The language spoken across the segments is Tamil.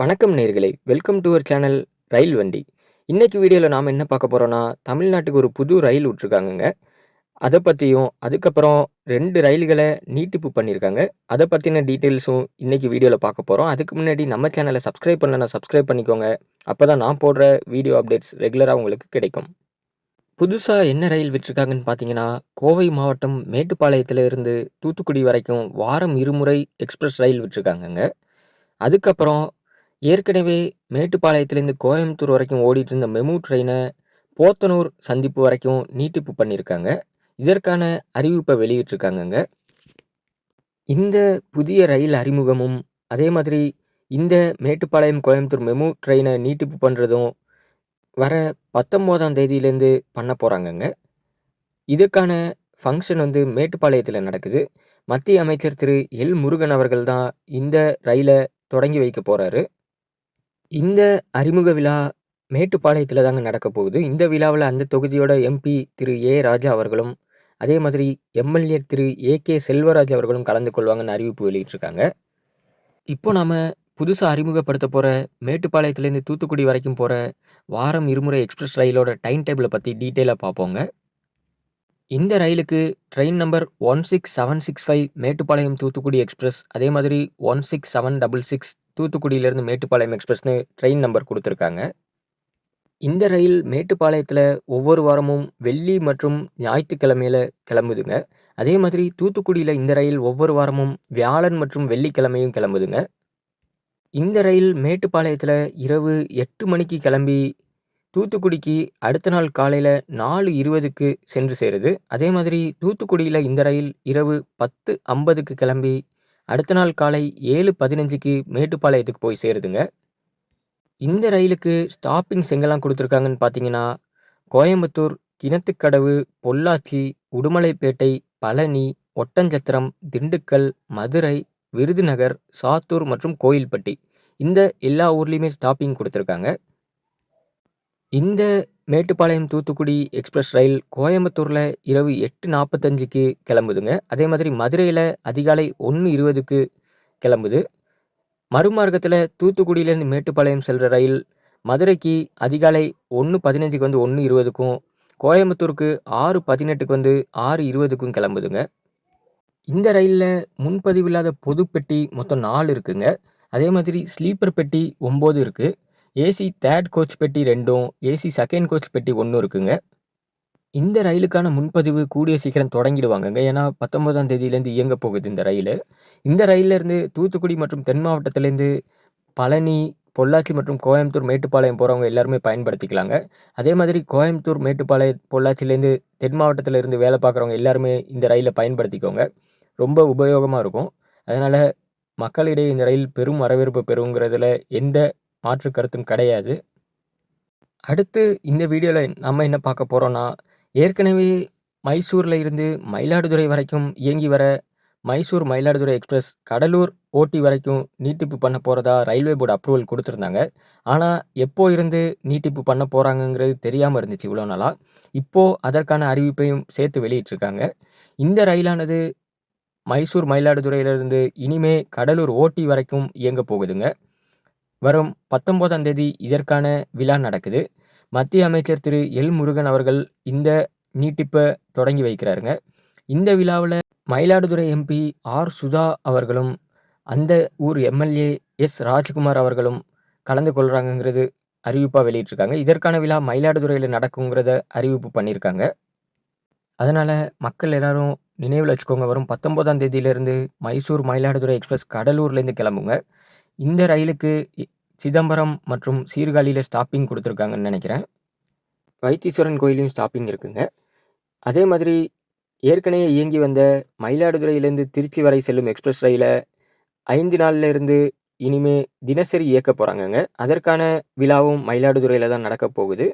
வணக்கம் நேர்களே. Welcome to our channel rail வண்டி. இன்றைக்கி வீடியோவில் நாம் என்ன பார்க்க போகிறோன்னா தமிழ்நாட்டுக்கு ஒரு புது ரயில் விட்ருக்காங்கங்க அதை பற்றியும் அதுக்கப்புறம் ரெண்டு ரயில்களை நீட்டிப்பு பண்ணியிருக்காங்க அதை பற்றின டீட்டெயில்ஸும் இன்றைக்கி வீடியோவில் பார்க்க போகிறோம் அதுக்கு முன்னாடி நம்ம சேனலை சப்ஸ்கிரைப் பண்ணலன்னா சப்ஸ்கிரைப் பண்ணிக்கோங்க. அப்போ தான் நான் போடுற வீடியோ அப்டேட்ஸ் ரெகுலராக உங்களுக்கு கிடைக்கும். புதுசாக என்ன ரயில் விட்டிருக்காங்கன்னு பார்த்தீங்கன்னா கோவை மாவட்டம் மேட்டுப்பாளையத்தில் இருந்து தூத்துக்குடி வரைக்கும் வாரம் இருமுறை எக்ஸ்பிரஸ் ரயில் விட்டுருக்காங்கங்க. அதுக்கப்புறம் ஏற்கனவே மேட்டுப்பாளையத்துலேருந்து கோயம்புத்தூர் வரைக்கும் ஓடிட்டு இருந்த மெமு ட்ரெயினை போத்தனூர் சந்திப்பு வரைக்கும் நீட்டிப்பு பண்ணியிருக்காங்க. இதற்கான அறிவிப்பை வெளியிட்டிருக்காங்கங்க. இந்த புதிய ரயில் அறிமுகமும் அதே மாதிரி இந்த மேட்டுப்பாளையம் கோயம்புத்தூர் மெமு ட்ரெயினை நீட்டிப்பு பண்ணுறதும் வர பத்தொம்போதாம் தேதியிலேருந்து பண்ண போகிறாங்கங்க இதுக்கான ஃபங்க்ஷன் வந்து மேட்டுப்பாளையத்தில் நடக்குது. மத்திய அமைச்சர் திரு எல் முருகன் அவர்கள் தான் இந்த ரயிலை தொடங்கி வைக்க போகிறாரு இந்த அறிமுக விழா மேட்டுப்பாளையத்தில் தாங்க நடக்க போகுது. இந்த விழாவில் அந்த தொகுதியோட எம்பி திரு ஏ ராஜா அவர்களும் அதே மாதிரி MLA Thiru A K Selvaraj அவர்களும் கலந்து கொள்வாங்கன்னு அறிவிப்பு வெளியிட்டிருக்காங்க. இப்போ நாம் புதுசாக அறிமுகப்படுத்த போகிற மேட்டுப்பாளையத்துலேருந்து தூத்துக்குடி வரைக்கும் போகிற வாரம் இருமுறை எக்ஸ்பிரஸ் ரயிலோட டைம் டேபிளை பற்றி டீட்டெயிலாக பார்ப்போங்க. இந்த ரயிலுக்கு train number one six seven six five Mettupalayam Thoothukudi express அதே மாதிரி one six seven double six தூத்துக்குடியிலேருந்து Mettupalayam எக்ஸ்பிரஸ்னு ட்ரெயின் நம்பர் கொடுத்துருக்காங்க. இந்த ரயில் மேட்டுப்பாளையத்தில் ஒவ்வொரு வாரமும் வெள்ளி மற்றும் ஞாயிற்றுக்கிழமையில் கிளம்புதுங்க. அதே மாதிரி தூத்துக்குடியில் இந்த ரயில் ஒவ்வொரு வாரமும் வியாழன் மற்றும் வெள்ளிக்கிழமையும் கிளம்புதுங்க. இந்த ரயில் மேட்டுப்பாளையத்தில் இரவு எட்டு மணிக்கு கிளம்பி தூத்துக்குடிக்கு அடுத்த நாள் காலையில் நாலு இருபதுக்கு சென்று சேருது. அதே மாதிரி தூத்துக்குடியில் இந்த ரயில் இரவு பத்து ஐம்பதுக்கு கிளம்பி அடுத்த நாள் காலை ஏழு பதினஞ்சுக்கு மேட்டுப்பாளையத்துக்கு போய் சேருதுங்க. இந்த ரயிலுக்கு ஸ்டாப்பிங்ஸ் எங்கெல்லாம் கொடுத்துருக்காங்கன்னு பார்த்தீங்கன்னா கோயம்புத்தூர் கிணத்துக்கடவு பொள்ளாச்சி உடுமலைப்பேட்டை பழனி ஒட்டஞ்சத்திரம் திண்டுக்கல் மதுரை விருதுநகர் சாத்தூர் மற்றும் கோயில்பட்டி. இந்த எல்லா ஊர்லேயுமே ஸ்டாப்பிங் கொடுத்துருக்காங்க. இந்த மேட்டுப்பாளையம் தூத்துக்குடி எக்ஸ்பிரஸ் ரயில் கோயம்புத்தூரில் இரவு எட்டு நாற்பத்தஞ்சுக்கு கிளம்புதுங்க. அதே மாதிரி மதுரையில் அதிகாலை ஒன்று இருபதுக்கு கிளம்புது. மறுமார்க்கத்தில் தூத்துக்குடியிலேருந்து மேட்டுப்பாளையம் செல்கிற ரயில் மதுரைக்கு அதிகாலை ஒன்று பதினஞ்சுக்கு வந்து ஒன்று இருபதுக்கும் கோயம்புத்தூருக்கு ஆறு பதினெட்டுக்கு வந்து ஆறு இருபதுக்கும் கிளம்புதுங்க. இந்த ரயிலில் முன்பதிவு இல்லாத பொது பெட்டி மொத்தம் நாலு இருக்குங்க. அதே மாதிரி ஸ்லீப்பர் பெட்டி ஒம்பது இருக்குது ஏசி தேர்ட் கோச் பெட்டி ரெண்டும் ஏசி செகண்ட் கோச் பெட்டி ஒன்றும் இருக்குங்க. இந்த ரயிலுக்கான முன்பதிவு கூடிய சீக்கிரம் தொடங்கிடுவாங்கங்க. ஏன்னா பத்தொன்பதாம் தேதியிலேருந்து இயங்க போகுது இந்த ரயில். இந்த ரயிலேருந்து தூத்துக்குடி மற்றும் தென் மாவட்டத்திலேருந்து பழனி பொள்ளாச்சி மற்றும் கோயம்புத்தூர் மேட்டுப்பாளையம் போகிறவங்க எல்லாருமே பயன்படுத்திக்கலாங்க. அதே மாதிரி கோயம்புத்தூர் மேட்டுப்பாளையம் பொள்ளாச்சிலேருந்து தென் மாவட்டத்தில் இருந்து வேலை பார்க்குறவங்க எல்லாருமே இந்த ரயிலை பயன்படுத்திக்கோங்க. ரொம்ப உபயோகமாக இருக்கும். அதனால் மக்களிடையே இந்த ரயில் பெரும் வரவேற்பு பெறுங்கிறதுல எந்த மாற்று கருத்தும் கிடையாது. அடுத்து இந்த வீடியோவில் நம்ம என்ன பார்க்க போகிறோன்னா ஏற்கனவே மைசூரில் இருந்து மயிலாடுதுறை வரைக்கும் இயங்கி வர மைசூர் மயிலாடுதுறை எக்ஸ்பிரஸ் கடலூர் ஓட்டி வரைக்கும் நீட்டிப்பு பண்ண போகிறதா ரயில்வே போர்டு அப்ரூவல் கொடுத்துருந்தாங்க. ஆனால் எப்போ இருந்து நீட்டிப்பு பண்ண போகிறாங்கங்கிறது தெரியாமல் இருந்துச்சு இவ்வளோ நாளாக இப்போது அதற்கான அறிவிப்பையும் சேர்த்து வெளியிட்டிருக்காங்க. இந்த ரயிலானது மைசூர் மயிலாடுதுறையிலிருந்து இனிமே கடலூர் ஓட்டி வரைக்கும் இயங்க போகுதுங்க. வரும் பத்தொம்போதாம் தேதி இதற்கான விழா நடக்குது. மத்திய அமைச்சர் திரு. எல். முருகன் அவர்கள் இந்த நீட்டிப்பை தொடங்கி வைக்கிறாருங்க. இந்த விழாவில் மயிலாடுதுறை எம்பி ஆர். சுதா அவர்களும் அந்த ஊர் எம்எல்ஏ எஸ். ராஜ்குமார் அவர்களும் கலந்து கொள்கிறாங்கங்கிறது அறிவிப்பாக வெளியிட்டிருக்காங்க. இதற்கான விழா மயிலாடுதுறையில் நடக்குங்கிறத அறிவிப்பு பண்ணியிருக்காங்க. அதனால் மக்கள் எல்லாரும் நினைவில் வச்சுக்கோங்க. வரும் பத்தொம்போதாம் தேதியிலேருந்து மைசூர் மயிலாடுதுறை எக்ஸ்பிரஸ் கடலூர்லேருந்து கிளம்புங்க. இந்த ரயிலுக்கு சிதம்பரம் மற்றும் சீர்காழியில் ஸ்டாப்பிங் கொடுத்துருக்காங்கன்னு நினைக்கிறேன். வைத்தீஸ்வரன் கோயிலையும் ஸ்டாப்பிங் இருக்குங்க. அதே மாதிரி ஏற்கனவே இயங்கி வந்த மயிலாடுதுறையிலேருந்து திருச்சி வரை செல்லும் எக்ஸ்பிரஸ் ரயிலை ஐந்து நாள்லேருந்து இனிமே தினசரி இயக்க போகிறாங்கங்க அதற்கான விழாவும் மயிலாடுதுறையில் தான் நடக்க போகுது.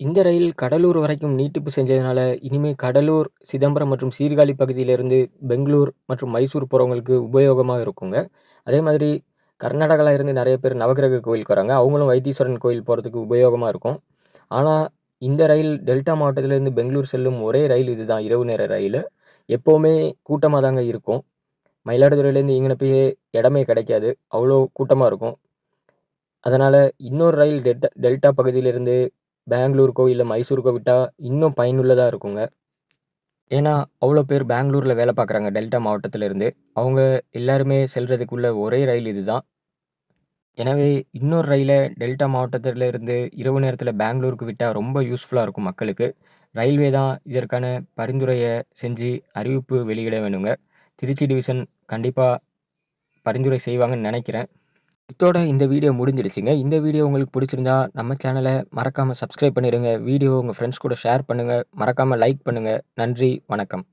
இந்த ரயில் கடலூர் வரைக்கும் நீட்டிப்பு செஞ்சதுனால இனிமேல் கடலூர் சிதம்பரம் மற்றும் சீர்காழி பகுதியிலேருந்து பெங்களூர் மற்றும் மைசூர் போகிறவங்களுக்கு உபயோகமாக இருக்குங்க. அதே மாதிரி கர்நாடகாவில் இருந்து நிறைய பேர் நவகிரக கோயிலுக்கு வராங்க. அவங்களும் வைத்தீஸ்வரன் கோயில் போகிறதுக்கு உபயோகமாக இருக்கும். ஆனால் இந்த ரயில் டெல்டா மாவட்டத்திலேருந்து பெங்களூர் செல்லும் ஒரே ரயில் இதுதான் இரவு நேர ரயில். எப்போவுமே கூட்டமாக தாங்க இருக்கும். மயிலாடுதுறையிலேருந்து இங்கனப்பயே இடமே கிடைக்காது. அவ்வளோ கூட்டமாக இருக்கும். அதனால இன்னொரு ரயில் டெல்டா டெல்டா பகுதியிலிருந்து பெங்களூருக்கோ, இல்லை மைசூருக்கோ விட்டால் இன்னும் பயனுள்ளதாக இருக்குங்க. ஏன்னா, அவ்வளோ பேர் பெங்களூரில் வேலை பார்க்குறாங்க டெல்டா மாவட்டத்திலேருந்து அவங்க எல்லாருமே செல்கிறதுக்குள்ள ஒரே ரயில் இதுதான். எனவே இன்னொரு ரயிலை டெல்டா மாவட்டத்திலேருந்து இரவு நேரத்தில் பெங்களூருக்கு விட்டால் ரொம்ப யூஸ்ஃபுல்லாக இருக்கும் மக்களுக்கு. ரயில்வே தான் இதற்கான பரிந்துரையை செஞ்சு அறிவிப்பு வெளியிட வேணுங்க. திருச்சி டிவிஷன் கண்டிப்பாக பரிந்துரை செய்வாங்கன்னு நினைக்கிறேன் இத்தோட இந்த வீடியோ முடிஞ்சிடுச்சுங்க. இந்த வீடியோ உங்களுக்கு பிடிச்சிருந்தா நம்ம சேனல மறக்காம சப்ஸ்கிரைப் பண்ணிடுங்க. வீடியோ உங்க ஃப்ரெண்ட்ஸ் கூட ஷேர் பண்ணுங்க. மறக்காம லைக் பண்ணுங்க. நன்றி, வணக்கம்.